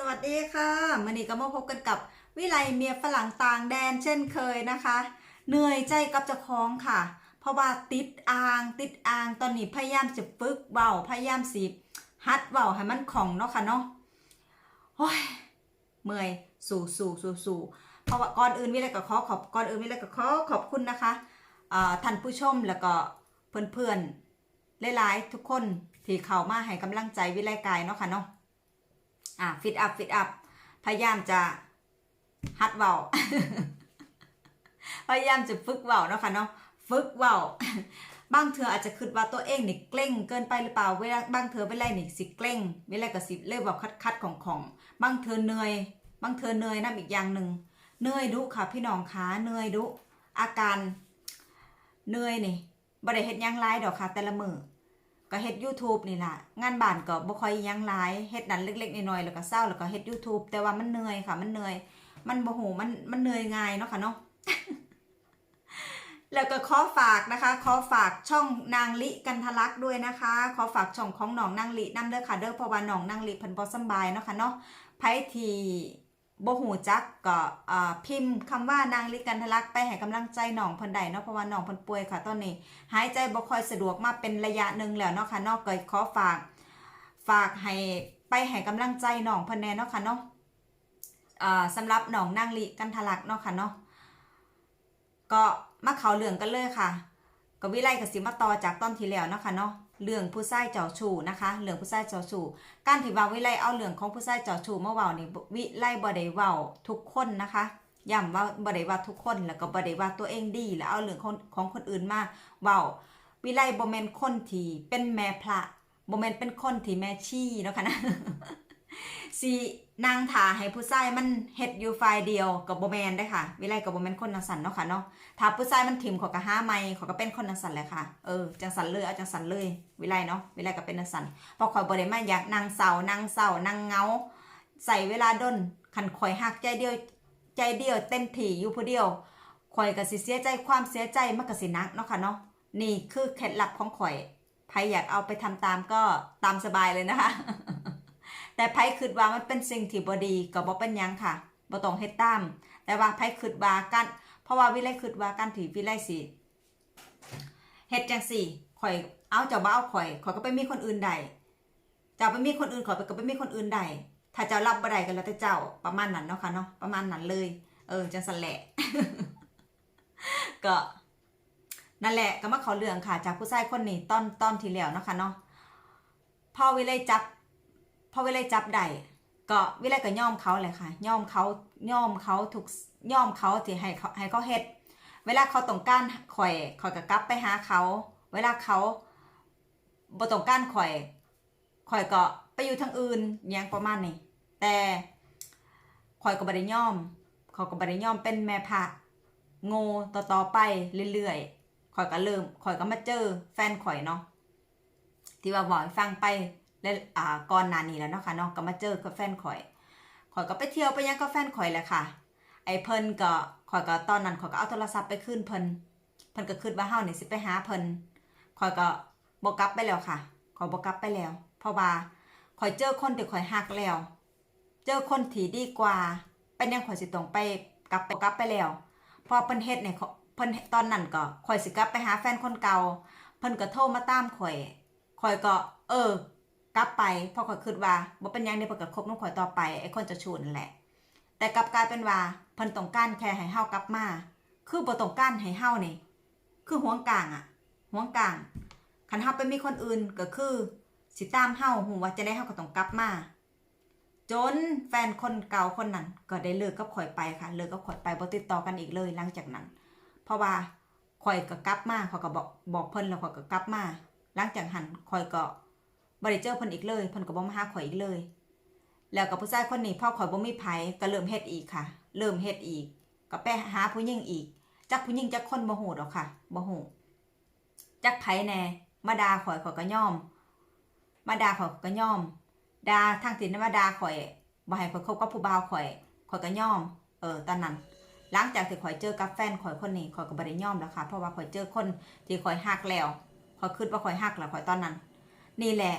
สวัสดีค่ะมื่อนี้ก็มาพบกันกับวิไลเมียฝรั่งต่างแดนเช่นเคยนะคะ เหนื่อยใจกับเจ้าของค่ะ เพราะว่าติดอ่าง ติดอ่างตอนนี้พยายามจะฝึกเบาพยายามสิฮัดเบาให้มันของเนาะค่ะเนาะโอ้ยเมื่อยสู่สู่สู่สู่เพราะว่าก่อนอื่นวิไลก็ขอขอบก่อนอื่นวิไลก็ขอขอบคุณนะคะท่านผู้ชมแล้วก็เพื่อนๆหลายๆทุกคนที่เข้ามาให้กำลังใจวิไลกายเนาะค่ะเนาะ อะฟิตอัพฟิตอัพพยายามจะฮัดเบาพยายามจะฝึกเบาเนาะค่ะเนาะฝึกเบาบางเธออาจจะคิดว่าตัวเองนี่เกร่งเกินไปหรือเปล่าเวลาบางเธอเวลานี่สิเกร่งเวลาก็สิเรียกว่าคัดคัดของของบางเธอเหนื่อย บางเธอเหนื่อยน้ำอีกอย่างหนึ่งเหนื่อยดุค่ะพี่น้องขาเหนื่อยดุอาการเหนื่อยนี่บ่ได้เฮ็ดยังหลายดอกค่ะแต่ละมือ ก็เฮ็ด YouTube นี่ล่ะ งานบ้านก็บ่ค่อยยังหลายเฮ็ดนั่นเล็กๆน้อยๆแล้วก็เศร้าแล้วก็เฮ็ด YouTube แต่ว่ามันเหนื่อยค่ะ มันเหนื่อย มันบ่ฮู้มันมันเหนื่อยง่ายเนาะค่ะเนาะแล้วก็ขอฝากนะคะ ขอฝากช่องนางลิกันทะลักด้วยนะคะ ขอฝากช่องของน้องนางลินำเด้อค่ะเด้อเพราะว่าน้องนางลิเพิ่นบ่สบายเนาะค่ะเนาะไผที่ บหูจักก็พิมพ์คำว่านางลิกันทลักไปให้กำลังใจน้องเพิ่นได้เนาะเพราะว่าน้องเพิ่นป่วยค่ะตอนนี้ หายใจบ่ค่อยสะดวกมาเป็นระยะหนึ่งแล้วเนาะค่ะเนอกเกิดขอฝากฝากให้ไปให้กำลังใจน้องเพิ่นแน่เนาะค่ะเนาะอ่าสำหรับน้องนางลิกันทลักเนาะค่ะเนาะก็มาเขาเรื่องกันเลยค่ะ ก็วิไลกับสิมาต่อจากตอนที่แล้วเนาะค่ะเนาะ เรื่องผู้ชายเจ้าชู้นะคะเรื่องผู้ชายเจ้าชู้การที่ว่าวิไลเอาเรื่องของผู้ชายเจ้าชู้มาเว้านี่วิไลบ่ได้เว้าทุกคนนะคะย้ำว่าบ่ได้ว่าทุกคนแล้วก็บ่ได้ว่าตัวเองดีแล้วเอาเรื่องของของคนอื่นมาเว้าวิไลบ่แม่นคนที่เป็นแม่พระบ่แม่นเป็นคนที่แม่ชีเนาะค่ะนะสิ นางถาให้ผู้ชายมันเฮ็ดอยู่ฝ่ายเดียวกับโบแมนได้ค่ะ วิไลก็บ่แมนคนจังซั่นเนาะค่ะเนาะถ้าผู้ชายมันถิ่มขอยก็หาใหม่ขอก็เป็นคนจังซั่นแหละค่ะ เออจังซั่นเลยเอาจังซั่นเลย วิไลเนาะ วิไลก็เป็นจังซั่นพราะข่อยบ่ได้มาอยากนางเศร้านางเศร้านางเงา ใส่เวลาดนคันข่อยฮักใจเดียว ใจเดียวเต็มที่อยู่ผู้เดียวข่อยก็สิเสียใจความเสียใจมันก็สินักเนาะค่ะเนาะ นี่คือเคล็ดลับของข่อยไผอยากเอาไปทำตามก็ตามสบายเลยนะคะ แต่ไผคิดว่ามันเป็นสิ่งที่บดีก็บ่เป็นยังค่ะบ่ต้องเฮ็ดตาม แต่ว่าไผคิดว่ากันเพราะว่าวิไลคิดว่าการที่วิไลสิเฮ็ดจังสี่ข่อยเอาเจ้าบ่เอาข่อยข่อยก็ไปมีคนอื่นใดเจ้าไปมีคนอื่นข่อยก็ไปมีคนอื่นใดถ้าเจ้ารับบ่ได้ก็แล้วแต่เจ้าประมาณนั้นเนาะค่ะเนาะประมาณนั้นเลย เออจังซั่นแหละก็นั่นแหละก็มาเขาเรื่องค่ะ จากผู้ชายคนนี้ตอนตอนที่แล้วเนาะคะเนาะพ่อวิไลจับ พอวิไลจับได้ก็วิไลก็ย่อมเขาเลยค่ะย่อมเขาย่อมเขาถูกย่อมเขาที่ให้เขาให้เขาเฮ็ด เวลาเขาต้องการข่อยข่อยก็กลับไปหาเขา เวลาเขาบ่ต้องการข่อยข่อยก็ไปอยู่ทางอื่นอหยังประมาณนี้แต่ข่อยก็บ่ได้ย่อมเขาก็บ่ได้ย่อมเป็นแม่พระโง่ต่อๆไปเรื่อยๆข่อยก็เริ่มข่อยก็มาเจอแฟนข่อยเนาะที่ว่าบอกฟังไป แล้อ่าก่อนหน้านี้แล้วเนาะค่ะเนาะก็มาเจอกับแฟนข่อยข่อยก็ไปเที่ยวไปยังกับแฟนข่อยแหละค่ะ ไอ้เพิ่นก็ข่อยก็ตอนนั้นข่อยก็เอาโทรศัพท์ไปคืนเพิ่นเพิ่นก็คิดว่าเฮาเนี่ยสิไปหาเพิ่นข่อยก็บ่กลับไปแล้วค่ะข่อยบ่กลับไปแล้ว เพราะว่าข่อยเจอคนที่ข่อยฮักแล้ว เจอคนที่ดีกว่าเป็นหยังข่อยสิต้องไปกลับไปกลับไปแล้วเพอเพิ่นเฮ็ดเนี่ยเขาเพิ่นตอนนั้นก็ข่อยสิกลับไปหาแฟนคนเก่า เพิ่นก็โทรมาตามข่อยข่อยก็ เออ กลับไปพราะข่อยคิดว่าบ่เป็นหยังเดี๋ยวเพิ่นก็คบน้องข่อยต่อไปไอ้คนจะชูนั่นแหละ แต่กลับกลายเป็นว่าเพิ่นต้องการแค่ให้เฮากลับมาคือบ่ต้องการให้เฮานี่คือห่วงกลางอะห่วงกลางคันเฮาไปมีคนอื่นก็คือสิตามเฮาฮู้ว่าจะได้เฮาก็ต้องกลับมาจนแฟนคนเก่าคนนั้นก็ได้เลิกกับข่อยไปค่ะเลิกกับข่อยไปบ่ติดต่อกันอีกเลยหลังจากนั้น เพราะว่าข่อยก็กลับมาข่อยก็บอกบอกเพิ่นแล้วข่อยก็กลับมาหลังจากหันข่อยก็ บ่ได้เจอเพิ่นอีกเลยเพิ่นก็บ่มาหาข่อยอีกเลย แล้วกับผู้ชายคนนี้พ่อข่อยบ่มีไผก็เริ่มเฮ็ดอีกค่ะ เริ่มเฮ็ดอีก ก็ไปหาผู้หญิงอีกจักผู้หญิงจักคนบ่ฮู้ดอกค่ะบ่ฮู้จักไผแน่มาด่าข่อยข่อยก็ยอม มาด่าข่อยก็ยอมด่าทางที่มาด่าข่อยบ่ให้ข่อยคบกับผู้บ่าวข่อยข่อยก็ยอม เออตอนนั้นหลังจากที่ข่อยเจอกับแฟนข่อยคนนี้ข่อยก็บ่ได้ยอมแล้วค่ะ เพราะว่าข่อยเจอคนที่ข่อยฮักแล้วข่อยคิดว่าข่อยฮักแล้วข่อยตอนนั้น นี่แหละ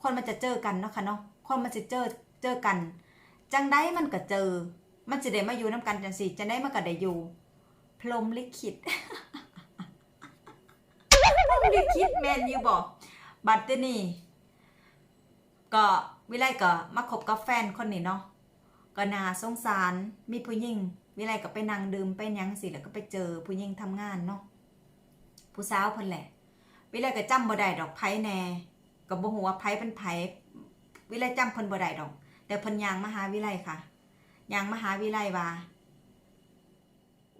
คนมันจะเจอกันเนาะค่ะเนาะคนมันจะเจอเจอกัน จังได้มันก็เจอ มันจะได้มาอยู่น้ำกันจังสิจังได้มันก็ได้อยู่ พรมลิขิตพรมลิขิตแมนอยู่บอกบัตรนี่ก็วิไลก็มาคบกับแฟนคนนี้เนาะก็นาสงสารมีผู้หญิงวิไลก็ไปนั่งดื่มไปยังสิแล้วก็ไปเจอผู้หญิงทำงานเนาะผู้สาวเพิ่นแหละ วิไลก็จำบ่ได้ดอกไผแน่ ก็บ่ฮู้ว่าไผเป็นไผวิไลจำเพิ่นบ่ได้ดอก แต่เพิ่นยางมหาวิไลค่ะยางมหาวิไลว่า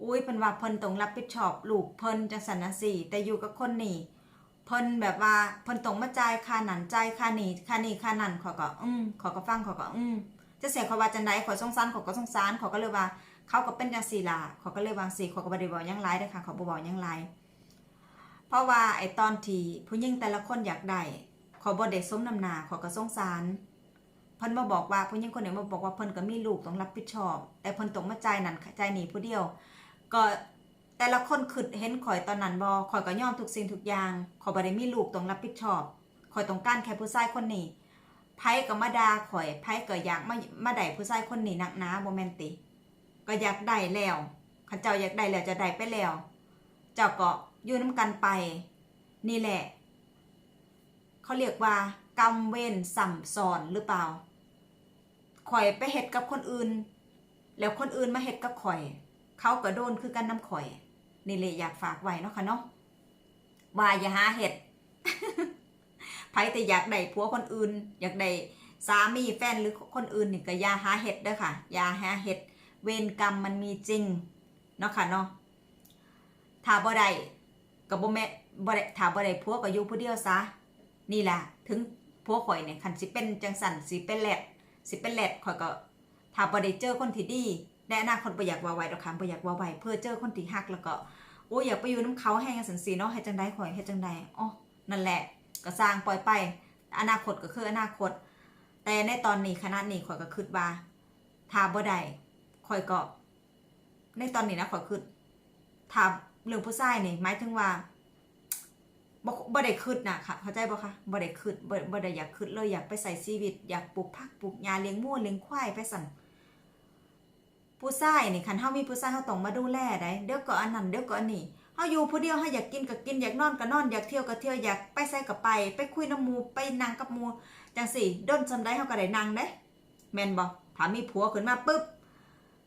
อุ้ยเพิ่นว่าเพิ่นต้องรับผิดชอบลูกเพิ่นจังสันนะสิแต่อยู่กับคนนี่เพิ่นแบบว่าเพิ่นต้องมาจ่ายค่านั่นจ่ายค่านี่ค่านี่ค่านั่นขอก็อืมขอก็ฟังขอก็อืมจะเสียขอว่าจังไดขอสงสารขอก็สงสารขอก็เลยว่า เขาก็เป็นจังซี่ล่ะขอก็เลยวางสิขอก็บ่ได้เว้าหยังหลเด้อค่ะขอบ่เว้าหยังหลเพราะว่าไอ้ตอนที่ผู้หญิงแต่ละคนอยากได้ ขอบ่ได้สมนำหนาขอยก็สงสารเพิ่นมาบอกว่าผู้หญิงคนนี้มาบอกว่าเพิ่นก็มีลูกต้องรับผิดชอบ แต่เพิ่นต้องมาใจนั่นใจ่ายนี่ผู้เดียว ก็แต่ละคนคิดเห็นข่อยตอนนั้นบ่ข่อยก็ยอมทุกสิ่งทุกอย่างข่อยบ่ได้มีลูกต้องรับผิดชอบข่อยต้องการแค่ผู้ชายคนนี้ไผก็มาดาข่อยไผก็อยากมามาได้ผู้ชายคนนี้นักหนาบ่แม่นติ ก็อยากได้แล้วข้าเจ้าอยากได้แล้วจะได้ไปแล้ว เจ้าก็อยู่นํกันไป นี่แหละ เขาเรียกว่ากรรมเวรสัมซ้อนหรือเปล่าข่อยไปเฮ็ดกับคนอื่น แล้วคนอื่นมาเฮ็ดกับข่อย เขาก็โดนคือกันน้ำข่อย นี่เลยอยากฝากไว้เนาะค่ะเนาะว่าอย่าหาเห็ดไผแต่อยากได้ผัวคนอื่น อยากได้สามีแฟนหรือคนอื่นนี่ก็อย่าหาเห็ดเด้อค่ะอย่าหาเห็ดเวรกรรมมันมีจริงเนาะค่ะเนาะถ้าบ่ได้ก็บ่แม่บ่ได้ถ้าบ่ได้ผัวก็อยู่ผู้เดียวซะ นี่ล่ะ ถึงผัวข่อยเนี่ยคันสิเป็นจังสันสิเป็นแหลดสิเป็นแหลดข่อยก็ถ้าบ่ได้เจอคนที่ดีในอนาคตบ่อยากว่าไว้ดอกค่ะบ่อยากว่าไว้เพื่อเจอคนที่ฮักแล้วก็โอ้ยอยากไปอยู่น้ำเขาแห้งสันสีเนาะให้จังได้ข่อยให้จังได้อ๋อนั่นแหละก็สร้างปล่อยไป อนาคตก็คืออนาคต แต่ในตอนนี้ขณะนี้ข่อยก็คิดว่าถ้าบ่ได้ข่อยก็ในตอนนี้นะข่อยคิดถ้าเรื่องผู้ชายนี่หมายถึงว่า บ่บ่ได้คิดนะค่ะ เข้าใจบ่คะบ่ได้คิดบ่บ่ได้อยากคิดเลยอยากไปใส่ชีวิต อยากปลูกผักปลูกหญ้าเลี้ยงหมูเลี้ยงควายไปสั่นผู้ชายนี่คันเฮามีผู้ชายเฮาต้องมาดูแลได้เดี๋ยวก็อันนั้นเดี๋ยวก็อันนี้เฮาอยู่ผู้เดียวเฮาอยากกินก็กินอยากนอนก็นอนอยากเที่ยวก็เที่ยวอยากไปไสก็ไป ไปคุยน้ำมูไปนั่งกับมูจังซี่ด้นจำได้เฮาก็ได้นั่งเด้แม่นบ่ถ้ามีผัวขึ้นมาปึ๊บ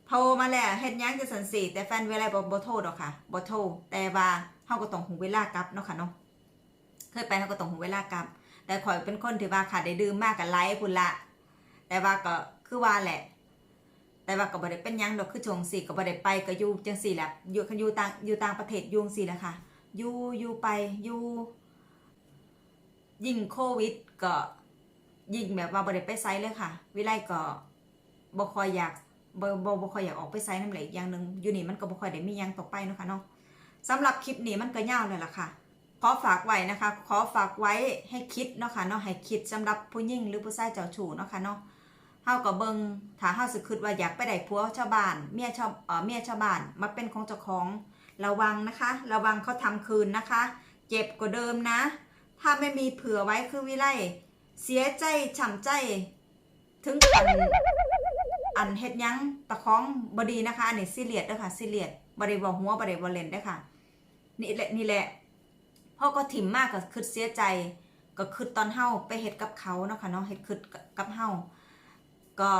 โทรมาแล้วเฮ็ดหยังจังซั่นสิแต่แฟนเวลาบ่บ่โทรดอกค่ะบ่โทรแต่ว่าเฮาก็ต้องหูเวลากลับเนาะค่ะเนาะ เคยไปเฮาก็ต้องหูเวลากลับ แต่ข่อยเป็นคนที่ว่าค่ะได้ดื่มมากก็ไลฟ์พุ่นละแต่ว่าก็คือว่าแหละ แต่ว่าก็บ่ได้เป็นยังดอกคือจงสิก็บ่ได้ไปก็อยู่จังซี่แหละอยู่อยู่ต่างอยู่ต่างประเทศยู่งซี่แหละค่ะอยู่อยู่ไปอยู่ยิ่งโควิดก็ยิ่งแบบว่าบ่ได้ไปไสเลยค่ะ วิไลก็บ่คอยอยากบ่บ่บ่คอยอยากออกไปไสนำแหลอีกอย่างหนึ่งอยู่นี่มันก็บ่คอยได้มียังต่อไปเนาะค่ะเนาะสำหรับคลิปนี้มันก็ยาวเลยล่ะค่ะ ขอฝากไว้นะคะ ขอฝากไว้ให้คิดเนาะค่ะเนาะให้คิดสำหรับผู้หญิงหรือผู้ชายเจ้าชู้เนาะค่ะเนาะเฮาก็เบิงถ้าเฮาสึกคิดว่าอยากไปได้ผัวชาวบ้านเมียชาวเอ่อเมียชาวบ้านมาเป็นของเจ้าของระวังนะคะ ระวังเขาทำคืนนะคะ เจ็บกว่าเดิมนะ ถ้าไม่มีเผื่อไว้คือวิไลเสียใจฉ่ำใจ ถึงอันอันเฮ็ดยังตะของบดีนะคะอันนี้ซีเรียสเด้อค่ะซีเรียสบริวหัวบริวเลนเด้อค่ะ นี่แหละนี่แหละ พ่อก็ถิ่มมากก็คือเสียใจ ก็คือตอนเฮาไปเฮ็ดกับเขาเนาะค่ะเนาะเฮ็ดคือกับเฮาก็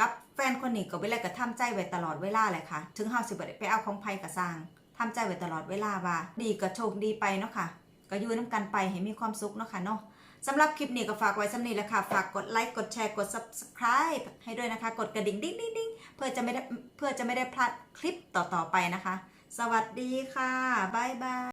กับแฟนคนนี้ก็เวลาก็ทำใจไว้ตลอดเวลาเลยค่ะ ถึงเฮาสิบ่ได้ไปเอาของไผก็สร้างทำใจไว้ตลอดเวลาว่า ดีก็โชคดีไปเนาะค่ะ ก็อยู่น้ำกันไปให้มีความสุขเนาะค่ะเนาะสำหรับคลิปนี้ก็ฝากไว้สำนีแหละค่ะ ฝากกดไลค์กดแชร์กด subscribe ให้ด้วยนะคะ กดกระดิ่งดิ้งดิ้งดิ้งเพื่อจะไม่ได้เพื่อจะไม่ได้พลาดคลิปต่อๆไปนะคะ สวัสดีค่ะ บ๊ายบาย